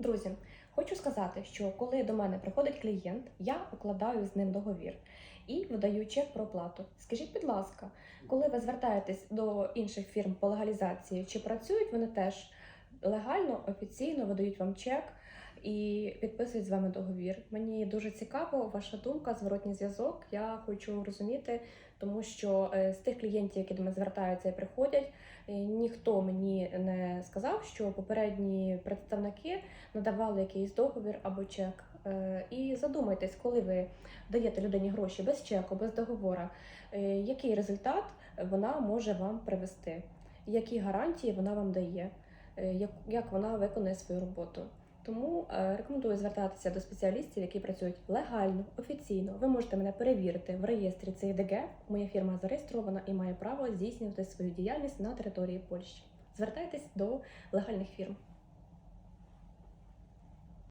Друзі, хочу сказати, що коли до мене приходить клієнт, я укладаю з ним договір і видаю чек про оплату. Скажіть, будь ласка, коли ви звертаєтесь до інших фірм по легалізації, чи працюють вони теж легально, офіційно видають вам чек і підписують з вами договір? Мені дуже цікаво ваша думка, зворотній зв'язок. Я хочу розуміти, тому що е, з тих клієнтів, які до мене звертаються і приходять, е, ніхто мені не сказав, що попередні представники надавали якийсь договір або чек. Е, І задумайтесь, коли ви даєте людині гроші без чеку, без договора, який результат вона може вам привести, які гарантії вона вам дає, як вона виконує свою роботу. Тому е, рекомендую звертатися до спеціалістів, які працюють легально, офіційно. Ви можете мене перевірити в реєстрі ЦІДГ. Моя фірма зареєстрована і має право здійснювати свою діяльність на території Польщі. Звертайтесь до легальних фірм.